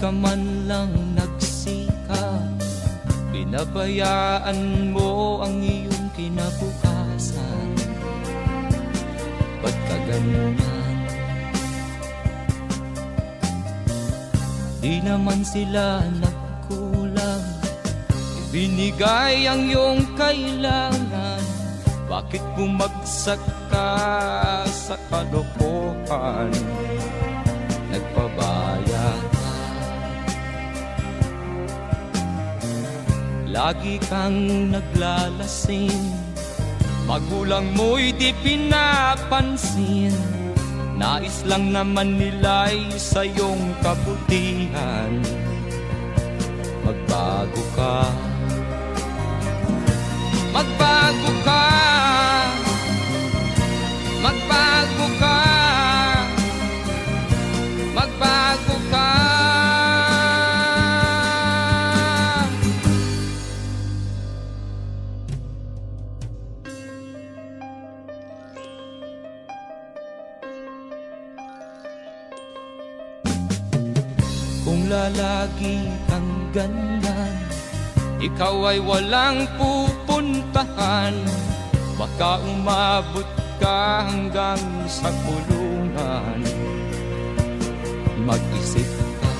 ka man lang nagsika Binabayaan mo ang iyong kinabukasan Ba't ka ganyan? Di naman sila nagkulang Ibinigay ang iyong kailangan Bakit bumagsak ka sa kalokohan? Nagpabaya Lagi kang naglalasing. Magulang mo'y di pinapansin. Nais lang naman nila'y sa iyong kabutihan. Magbago ka Kung lalagi kang ganyan Ikaw ay walang pupuntahan. Baka umabot ka hanggang sa kulungan. Mag-isip ka.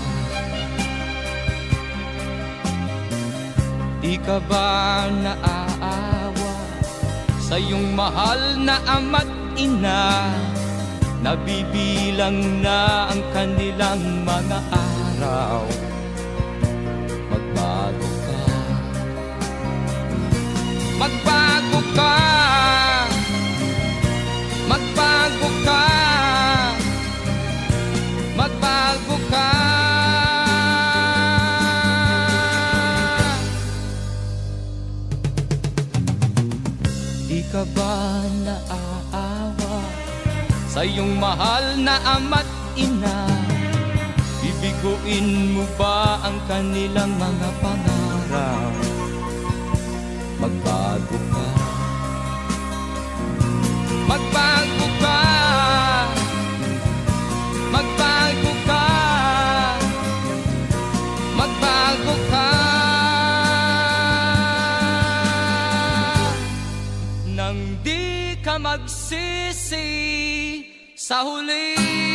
Di ka ba naaawa Sa iyong mahal na ama't ina? Nabibilang na ang kanilang mga araw Magbago ka. Magbago ka. Magbago ka. Magbago ka. Di ka ba naaawa sa iyong mahal na ama't ina Bibiguin mo ba ang kanilang mga pangarap? Magbago ka. Magbago ka. Magbago ka. Magbago ka. Nang di ka magsisi sa huli